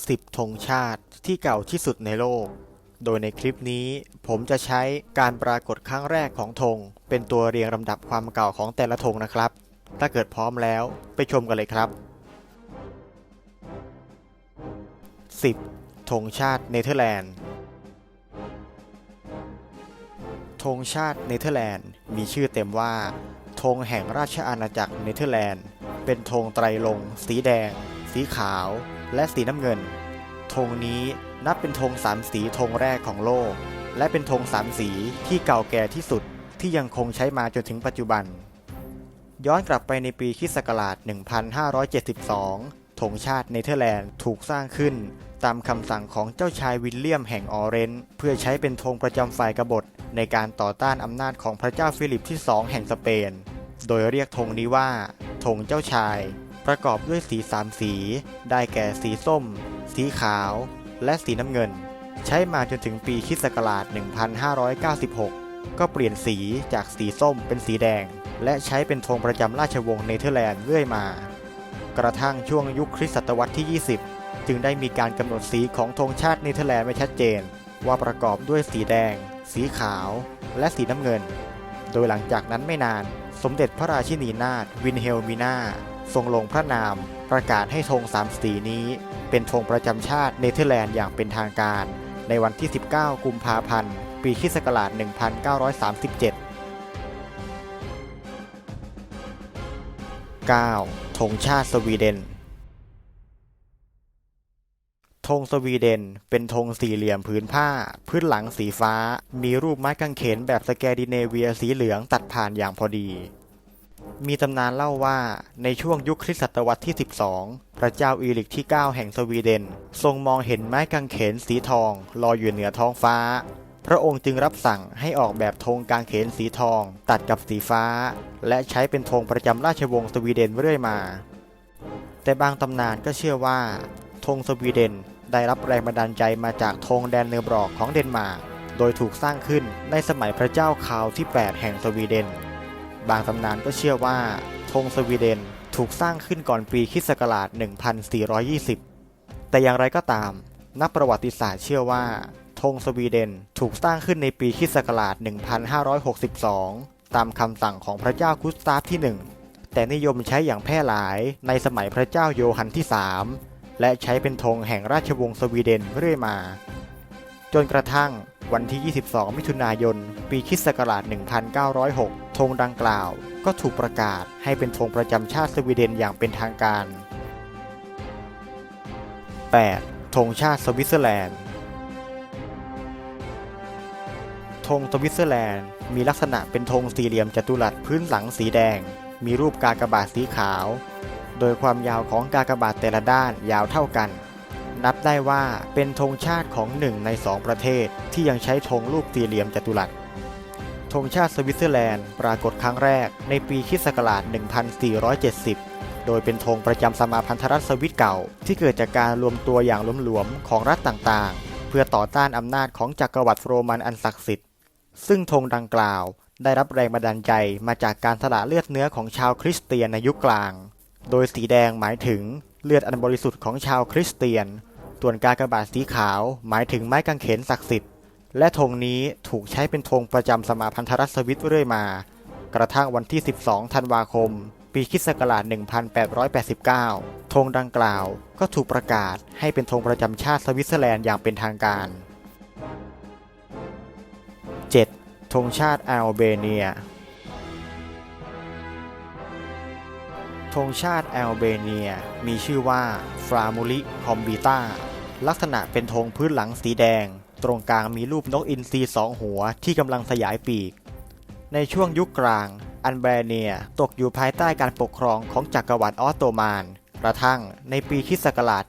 10ธงชาติที่เก่าที่สุดในโลก โดยในคลิปนี้ผมจะใช้การปรากฏครั้งแรกของธงเป็นตัวเรียงลำดับความเก่าของแต่ละธงนะครับ ถ้าเกิดพร้อมแล้วไปชมกันเลยครับ 10 ธงชาติเนเธอร์แลนด์ธงชาติเนเธอร์แลนด์มีชื่อเต็มว่าธงแห่งราชอาณาจักรเนเธอร์แลนด์ เป็นธงไตรลง สีแดง สีขาว และสีน้ำเงิน ธงนี้นับเป็นธงสามสีธงแรกของโลก และเป็นธงสามสีที่เก่าแก่ที่สุดที่ยังคงใช้มาจนถึงปัจจุบัน ย้อนกลับไปในปีคิศักราช 1572 ธงชาติเนเธอร์แลนด์ถูกสร้างขึ้น ตามคำสั่งของเจ้าชายวิลเลียมแห่งออเรนจ์เพื่อใช้เป็นธงประจำฝ่ายกบฏ ในการต่อต้านอำนาจของพระเจ้าฟิลิปที่สองแห่งสเปน โดยเรียกธงนี้ว่าธงเจ้าชาย ประกอบด้วยสีสามสี ได้แก่สีส้ม สีขาว และสีน้ำเงิน ใช้มาจนถึงปีคริสต์ศักราช 1596 ก็เปลี่ยนสีจากสีส้มเป็นสีแดง และใช้เป็นธงประจำราชวงศ์เนเธอร์แลนด์เรื่อยมา กระทั่งช่วงยุคคริสตศตวรรษที่ 20 จึงได้มีการกำหนดสีของธงชาติเนเธอร์แลนด์ไว้ชัดเจน ว่าประกอบด้วยสีแดง สีขาว และสีน้ำเงิน โดยหลังจากนั้นไม่นาน สมเด็จพระราชินีนาถวินเฮลมินา ทรงลงพระนาม ประกาศให้ธงสามสีนี้ เป็นธงประจำชาติเนเธอร์แลนด์อย่างเป็นทางการ ในวันที่ 19 กุมภาพันธ์ ปีคิศักราช1937 9. ธงชาติสวีเดน ธงสวีเดนเป็นธงสี่เหลี่ยมผืนผ้า พื้นหลังสีฟ้า มีรูปไม้กางเขนแบบสแกดิเนเวียสีเหลืองตัดผ่านอย่างพอดี มีตำนานเล่าว่าในช่วงยุคคริสตศตวรรษที่ 12 พระเจ้าอีริกที่ 9 แห่งสวีเดน ทรงมองเห็นไม้กางเขนสีทองลอยอยู่เหนือท้องฟ้า พระองค์จึงรับสั่งให้ออกแบบธงกางเขนสีทอง ตัดกับสีฟ้า และใช้เป็นธงประจำราชวงศ์สวีเดนเรื่อยมา แต่บางตำนานก็เชื่อว่าธงสวีเดนได้รับแรงบันดาลใจมาจากธงแดนเนอร์บรอกของเดนมาร์ก โดยถูกสร้างขึ้นในสมัยพระเจ้าคาวที่ 8 แห่งสวีเดน บางตำนานก็เชื่อว่าธงสวีเดนถูกสร้างขึ้นก่อนปีคริสต์ศักราช 1420 แต่อย่างไรก็ตาม นักประวัติศาสตร์เชื่อว่าธงสวีเดนถูกสร้างขึ้นในปีคริสต์ศักราช 1562 ตามคำสั่งของพระเจ้ากุสตาฟที่ 1 แต่นิยมใช้อย่างแพร่หลายในสมัยพระเจ้าโยฮันที่ 3 และใช้เป็นธงแห่งราชวงศ์สวีเดนเรื่อยมา จนกระทั่งวันที่ 22 มิถุนายน ปีคริสต์ศักราช 1906 งดังกล่าว ก็ถูกประกาศให้เป็นธงประจำชาติสวีเดนอย่างเป็นทางการ 8. ธงชาติสวิตเซอร์แลนด์ธงสวิตเซอร์แลนด์มีลักษณะเป็นธงสี่เหลี่ยมจัตุรัสพื้นหลังสีแดง มีรูปกากบาทสีขาว โดยความยาวของกากบาทแต่ละด้านยาวเท่ากัน นับได้ว่าเป็นธงชาติของหนึ่งในสองประเทศที่ยังใช้ธงรูปสี่เหลี่ยมจัตุรัส ธงชาติสวิตเซอร์แลนด์ปรากฏครั้งแรกในปีคิศกราช1470 โดยเป็นธงประจำสมาพันธรัฐสวิตเก่า ที่เกิดจากการรวมตัวอย่างหลวมๆของรัฐต่างๆ เพื่อต่อต้านอำนาจของจักรวรรดิโรมันอันศักดิ์สิทธิ์ ซึ่งธงดังกล่าวได้รับแรงบันดาลใจมาจากการสละเลือดเนื้อของชาวคริสเตียนในยุคกลาง โดยสีแดงหมายถึงเลือดอันบริสุทธิ์ของชาวคริสเตียน ส่วนกากบาทสีขาวหมายถึงไม้กางเขนศักดิ์สิทธิ์ และธงนี้ถูกใช้เป็นธงประจำสมาพันธรัฐสวิตเรื่อยมา กระทั่งวันที่ 12 ธันวาคม ปีคิสต์ศักราช 1889 ธงดังกล่าวก็ถูกประกาศให้เป็นธงประจำชาติสวิตเซอร์แลนด์อย่างเป็นทางการ 7. ธงชาติอัลเบเนียธงชาติแอลเบเนียมีชื่อว่าฟรามูลิคอมบิต้าลักษณะเป็นธงพื้นหลังสีแดง ตรงกลางมีรูปนกอินทรีสองหัวที่กำลังสยายปีก ในช่วงยุคกลาง อันเบเนียตกอยู่ภายใต้การปกครองของจักรวรรดิออตโตมันกระทั่งในปีคริสต์ศักราช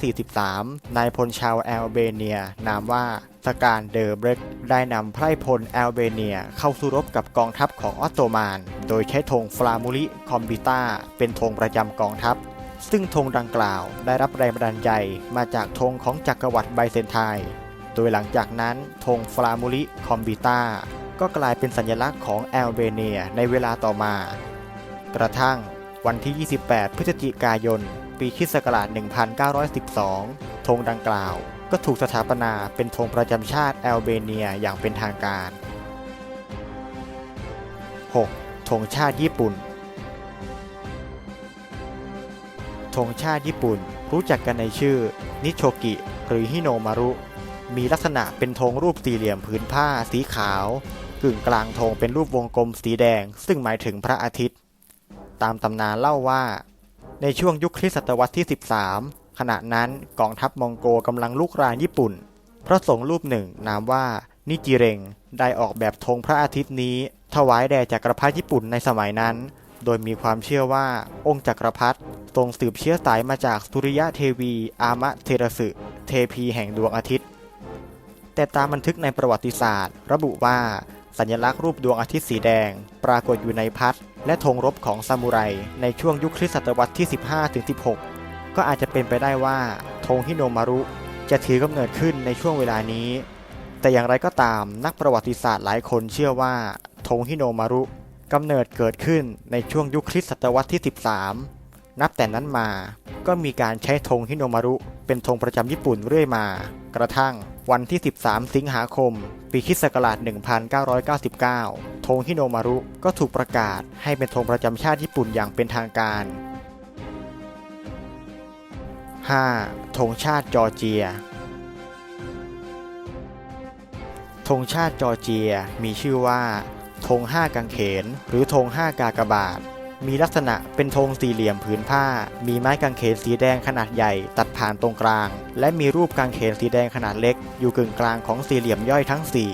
1443 นายพลชาวแอลเบเนีย นามว่าสการเดอร์เบรกได้นำไพร่พลแอลเบเนียเข้าสู้รบกับกองทัพของออตโตมันโดยใช้ธงฟลามูลิคอมบิต้าเป็นธงประจำกองทัพซึ่งธงดังกล่าวได้รับแรงบันดาลใจมาจากธงของจักรวรรดิไบเซนไทน์ โดยหลังจากนั้นธงฟลามูลิคอมบิต้าก็กลายเป็นสัญลักษณ์ของแอลเบเนียในเวลาต่อมา กระทั่งวันที่ 28 พฤศจิกายน ปีคศ1912 ธงดังกล่าวก็ถูกสถาปนาเป็นธงประจำชาติแอลเบเนียอย่างเป็นทางการ 6. ธงชาติญี่ปุ่น ธงชาติญี่ปุ่นรู้จักกันในชื่อนิโชกิหรือฮิโนมารุ มีลักษณะเป็นธงรูปสี่เหลี่ยมผืนผ้าสีขาวกึ่งกลางธงเป็นรูปวงกลมสีแดง ซึ่งหมายถึงพระอาทิตย์ ตามตำนานเล่าว่า ในช่วงยุคคริสตศตวรรษที่ 13 ขณะนั้นกองทัพมองโกกำลังลุกรานญี่ปุ่น พระสงฆ์รูปหนึ่งนามว่านิจิเรงได้ออกแบบธงพระอาทิตย์นี้ ถวายแด่จักรพรรดิญี่ปุ่นในสมัยนั้น โดยมีความเชื่อว่าองค์จักรพรรดิทรงสืบเชื้อสายมาจากสุริยะเทวี อามะเทระสึเทพีแห่งดวงอาทิตย์ แต่ตามบันทึกในประวัติศาสตร์ ระบุว่า สัญลักษณ์รูปดวงอาทิตย์สีแดง ปรากฏอยู่ในพัด และธงรบของซามูไรในช่วงยุคคริสตศตวรรษที่ 15-16 ก็อาจจะเป็นไปได้ว่าธงฮิโนมารุจะถือกำเนิดขึ้นในช่วงเวลานี้ แต่อย่างไรก็ตามนักประวัติศาสตร์หลายคนเชื่อว่าธงฮิโนมารุกำเนิดเกิดขึ้นในช่วงยุคคริสตศตวรรษที่ 13 นับแต่นั้นมา ก็มีการใช้ธงฮิโนมารุเป็นธงประจำญี่ปุ่นเรื่อยมา กระทั่ง วันที่ 13 สิงหาคม ปีคิสต์ศักราช1999 ธงฮิโนมารุก็ถูกประกาศให้เป็นธงประจำชาติญี่ปุ่นอย่างเป็นทางการ 5. ธงชาติจอร์เจีย ธงชาติจอร์เจียมีชื่อว่าธงห้ากังเขน หรือธงห้ากากบาท มีลักษณะเป็นธงสี่เหลี่ยมผืนผ้า มีไม้กางเขนสีแดงขนาดใหญ่ ตัดผ่านตรงกลาง และมีรูปกางเขนสีแดงขนาดเล็ก อยู่กึ่งกลางของสี่เหลี่ยมย่อยทั้งสี่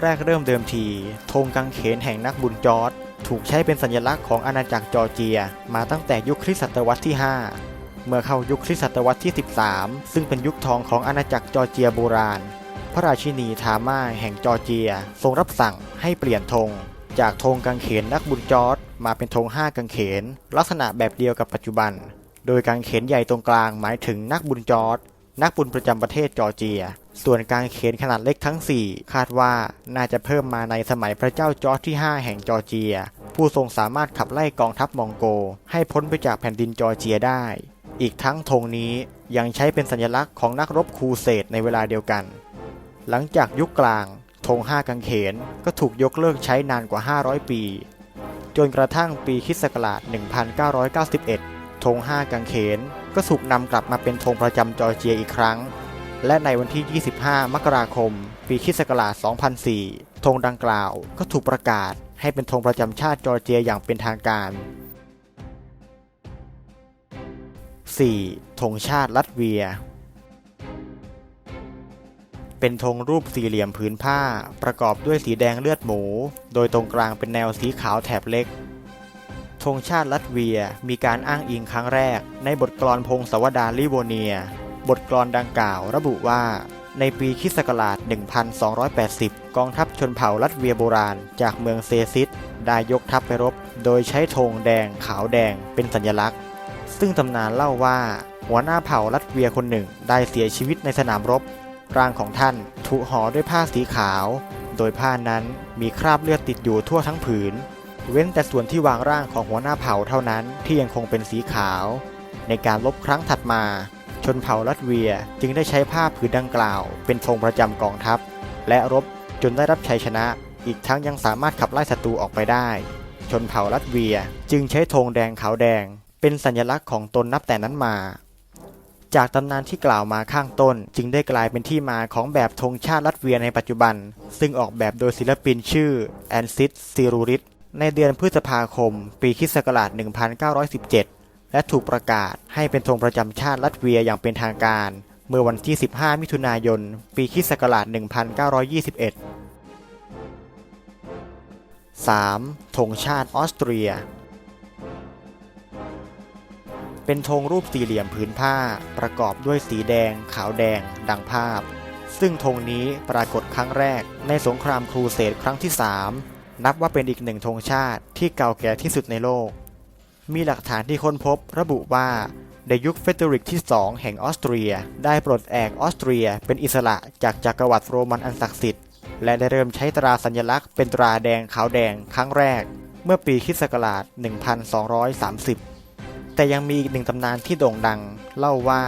แรกเริ่มเดิมทีธงกางเขนแห่งนักบุญจอร์ดถูกใช้เป็นสัญลักษณ์ของอาณาจักรจอร์เจีย มาตั้งแต่ยุคคริสตศตวรรษที่ 5 เมื่อเข้ายุคคริสตศตวรรษที่ 13 ซึ่งเป็นยุคทองของอาณาจักรจอร์เจียโบราณ พระราชินีทามาแห่งจอร์เจีย ทรงรับสั่งให้เปลี่ยนธงจากธงกางเขนนักบุญจอร์ด มาเป็นธงห้ากางเขน ลักษณะแบบเดียวกับปัจจุบัน โดยกางเขนใหญ่ตรงกลางหมายถึงนักบุญจอร์ดนักบุญประจำประเทศจอร์เจีย ส่วนกางเขนขนาดเล็กทั้ง 4 คาดว่าน่าจะเพิ่มมาในสมัยพระเจ้าจอร์จที่ 5 แห่งจอร์เจีย ผู้ทรงสามารถขับไล่กองทัพมองโก ให้พ้นไปจากแผ่นดินจอร์เจียได้ อีกทั้งธงนี้ยังใช้เป็นสัญลักษณ์ของนักรบครูเสดในเวลาเดียวกัน หลังจากยุคกลางธงห้ากางเขนก็ถูกยกเลิกใช้นานกว่า 500 ปี จนกระทั่งปีคริสต์ศักราช 1991 ธงห้ากางเขน ก็ถูกนำกลับมาเป็นธงประจำจอร์เจียอีกครั้ง และในวันที่ 25 มกราคม ปีคริสต์ศักราช 2004 ธงดังกล่าวก็ถูกประกาศให้เป็นธงประจำชาติจอร์เจียอย่างเป็นทางการ 4. ธงชาติลัตเวีย เป็นธงรูปสี่เหลี่ยมผืนผ้า ประกอบด้วยสีแดงเลือดหมู โดยตรงกลางเป็นแนวสีขาวแถบเล็กธงชาติลัตเวียมีการอ้างอิงครั้งแรก ในบทกลอนพงศวดารลิโวเนีย บทกลอนดังกล่าวระบุว่า ในปีคิสต์ศักราช 1280 กองทัพชนเผ่าลัตเวียโบราณ จากเมืองเซซิสได้ยกทัพไปรบ โดยใช้ธงแดงขาวแดงเป็นสัญลักษณ์ ซึ่งตำนานเล่าว่า หัวหน้าเผ่าลัตเวียคนหนึ่งได้เสียชีวิตในสนามรบ ร่างของท่านถูกห่อด้วยผ้าสีขาว โดยผ้านั้นมีคราบเลือดติดอยู่ทั่วทั้งผืน เว้นแต่ส่วนที่วางร่างของหัวหน้าเผ่าเท่านั้นที่ยังคงเป็นสีขาว ในการลบครั้งถัดมา ชนเผ่าลัตเวียจึงได้ใช้ผ้าผืนดังกล่าว เป็นธงประจำกองทัพ และรบจนได้รับชัยชนะ อีกทั้งยังสามารถขับไล่ศัตรูออกไปได้ ชนเผ่าลัตเวียจึงใช้ธงแดงขาวแดง เป็นสัญลักษณ์ของตนนับแต่นั้นมา จากตำนานที่กล่าวมาข้างต้น จึงได้กลายเป็นที่มาของแบบธงชาติลัตเวียในปัจจุบัน ซึ่งออกแบบโดยศิลปินชื่อแอนซิสซิรูริสในเดือนพฤษภาคม ปีคิศักราช 1917 และถูกประกาศให้เป็นธงประจำชาติลัตเวียอย่างเป็นทางการ เมื่อวันที่ 15 มิถุนายน ปีคิศักราช 1921 3. ธงชาติออสเตรีย เป็นธงรูปสี่เหลี่ยมผืนผ้า ประกอบด้วยสีแดง ขาวแดง ดังภาพ ซึ่งธงนี้ปรากฏครั้งแรก ในสงครามครูเสดครั้งที่ 3 นับว่าเป็นอีกหนึ่งธงชาติที่เก่าแก่ที่สุดในโลก มีหลักฐานที่ค้นพบระบุว่าในยุคเฟเดริกที่ 2 แห่งออสเตรีย ได้ปลดแอกออสเตรีย เป็นอิสระจากจักรวรรดิโรมันอันศักดิ์สิทธิ์และได้เริ่มใช้ตราสัญลักษณ์เป็นตราแดงขาวแดงครั้งแรก เมื่อปีคศ 1230 แต่ยังมีอีกหนึ่งตำนานที่โด่งดัง เล่าว่า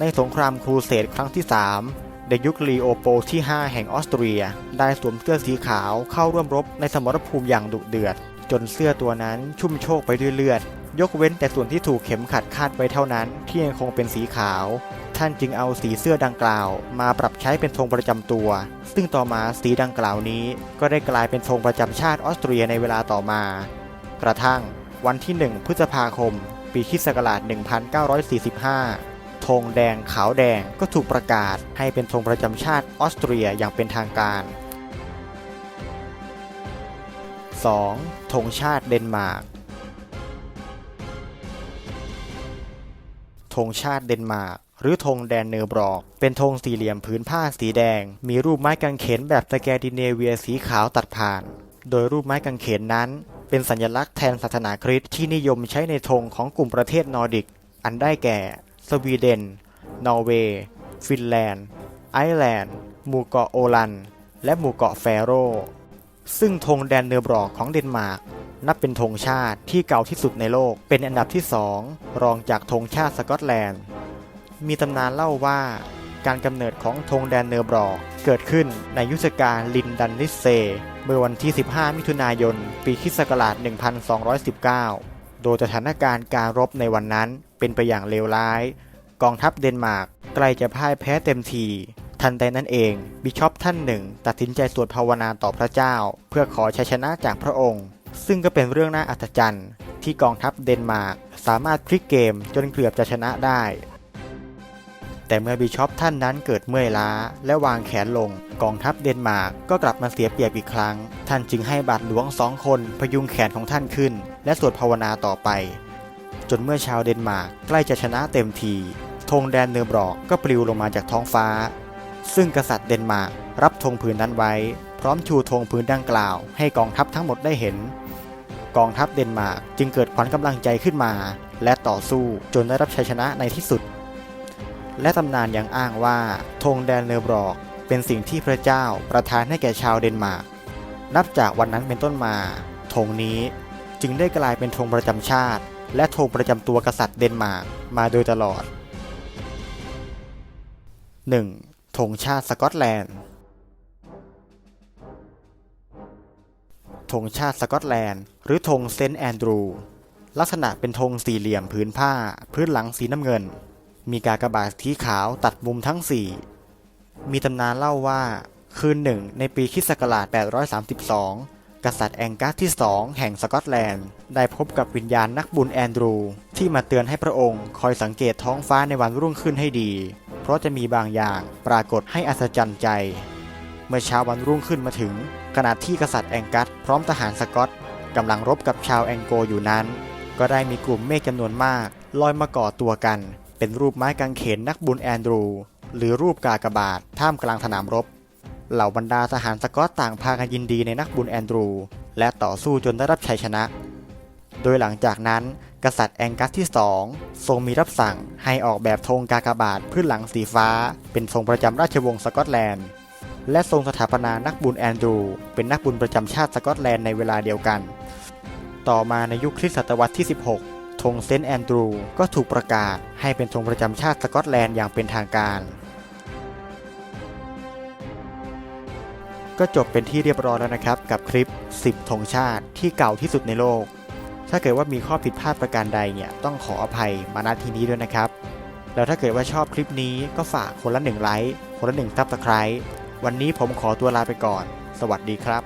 ในสงครามครูเสดครั้งที่3ในยุคลีโอโปที่ 5 แห่งออสเตรีย ได้สวมเสื้อสีขาวเข้าร่วมรบในสมรภูมิอย่างดุเดือด จนเสื้อตัวนั้นชุ่มโชกไปด้วยเลือด ยกเว้นแต่ส่วนที่ถูกเข็มขัดคาดไว้เท่านั้นที่ยังคงเป็นสีขาว ท่านจึงเอาสีเสื้อดังกล่าว มาปรับใช้เป็นธงประจำตัว ซึ่งต่อมาสีดังกล่าวนี้ ก็ได้กลายเป็นธงประจำชาติออสเตรียในเวลาต่อมา กระทั่งวันที่ 1 พฤษภาคม ปีคริสต์ศักราช1945 ธงแดงขาวแดงก็ถูกประกาศให้เป็นธงประจำชาติออสเตรียอย่างเป็นทางการ 2. ธงชาติเดนมาร์ก ธงชาติเดนมาร์กหรือธงแดนเนอร์บรอก เป็นธงสี่เหลี่ยมผืนผ้าสีแดง มีรูปไม้กางเขนแบบสแกดิเนเวียสีขาวตัดผ่าน โดยรูปไม้กางเขนนั้น เป็นสัญลักษณ์แทนศาสนาคริสต์ที่นิยมใช้ในธงของกลุ่มประเทศนอร์ดิก อันได้แก่ สวีเดน นอร์เวย์ ฟินแลนด์ ไอร์แลนด์ หมู่เกาะโอลัน และหมู่เกาะแฟโร ซึ่งธงแดนเนอร์บรอกของเดนมาร์กนับเป็นธงชาติที่เก่าที่สุดในโลก เป็นอันดับที่สองรองจากธงชาติสกอตแลนด์ มีตำนานเล่าว่า การกำเนิดของธงแดนเนอร์บรอกเกิดขึ้นในยุทธการลินดันลิเซ เมื่อวันที่ 15 มิถุนายน ปีคิศกราช1219 โดยสถานการณ์การรบในวันนั้นเป็นไปอย่างเลวร้าย กองทัพเดนมาร์กใกล้จะพ่ายแพ้เต็มทีทันใดนั้นเอง บิชอปท่านหนึ่ง ตัดสินใจสวดภาวนาต่อพระเจ้า เพื่อขอชัยชนะจากพระองค์ ซึ่งก็เป็นเรื่องน่าอัศจรรย์ ที่กองทัพเดนมาร์กสามารถพลิกเกมจนเกือบจะชนะได้ แต่เมื่อบิชอปท่านนั้นเกิดเมื่อยล้า และวางแขนลง กองทัพเดนมาร์กก็กลับมาเสียเปรียบอีกครั้ง ท่านจึงให้บาทหลวงสองคนพยุงแขนของท่านขึ้น และสวดภาวนาต่อไป จนเมื่อชาวเดนมาร์กใกล้จะชนะเต็มทีธงแดนเนอร์บรอกก็ปลิวลงมาจากท้องฟ้า ซึ่งกษัตริย์เดนมาร์กรับธงผืนนั้นไว้ พร้อมชูธงผืนดังกล่าว ให้กองทัพทั้งหมดได้เห็น กองทัพเดนมาร์กจึงเกิดขวัญกำลังใจขึ้นมา และต่อสู้จนได้รับชัยชนะในที่สุด และตำนานยังอ้างว่าธงแดนเนอร์บรอก เป็นสิ่งที่พระเจ้าประทานให้แก่ชาวเดนมาร์กนับจากวันนั้นเป็นต้นมาธงนี้จึงได้กลายเป็นธงประจำชาติ และธงประจำตัวกษัตริย์เดนมาร์กมาโดยตลอด 1. ธงชาติสกอตแลนด์ธงชาติสกอตแลนด์ หรือธงเซนต์แอนดรู ลักษณะเป็นธงสี่เหลี่ยมผืนผ้า พื้นหลังสีน้ำเงิน มีกากบาทสีขาวตัดมุมทั้งสี่มีตำนานเล่าว่า คืนหนึ่งในปีคิศักราช 832 กษัตริย์แองกัสที่สองแห่งสกอตแลนด์ ได้พบกับวิญญาณนักบุญแอนดรู ที่มาเตือนให้พระองค์คอยสังเกตท้องฟ้าในวันรุ่งขึ้นให้ดี เพราะจะมีบางอย่างปรากฏให้อัศจรรย์ใจ เมื่อเช้าวันรุ่งขึ้นมาถึง ขณะที่กษัตริย์แองกัสพร้อมทหารสกอตกำลังรบกับชาวแองโกอยู่นั้น ก็ได้มีกลุ่มเมฆจำนวนมากลอยมาก่อตัวกัน เป็นรูปไม้กางเขนนักบุญแอนดรู หรือรูปกากบาทท่ามกลางสนามรบ เหล่าบรรดาทหารสกอตต่างพากันยินดีในนักบุญแอนดรู และต่อสู้จนได้รับชัยชนะ โดยหลังจากนั้น กษัตริย์แองกัสที่สองทรงมีรับสั่งให้ออกแบบธงกากบาทพื้นหลังสีฟ้า เป็นธงประจำราชวงศ์สกอตแลนด์ และทรงสถาปนานักบุญแอนดรู เป็นนักบุญประจำชาติสกอตแลนด์ในเวลาเดียวกัน ต่อมาในยุคคริสตศตวรรษที่ 16 ธงเซนต์แอนดรู ก็ถูกประกาศให้เป็นธงประจำชาติสกอตแลนด์อย่างเป็นทางการ ก็จบเป็นที่เรียบร้อยแล้วนะครับ กับคลิป 10ธงชาติที่เก่าที่สุดในโลก ถ้าเกิดว่ามีข้อผิดพลาดประการใดเนี่ยต้องขออภัยมาณที่นี้ด้วยนะครับ แล้วถ้าเกิดว่าชอบคลิปนี้ก็ฝากคนละหนึ่งไลค์คนละหนึ่งซับสไครต์วันนี้ผมขอตัวลาไปก่อน สวัสดีครับ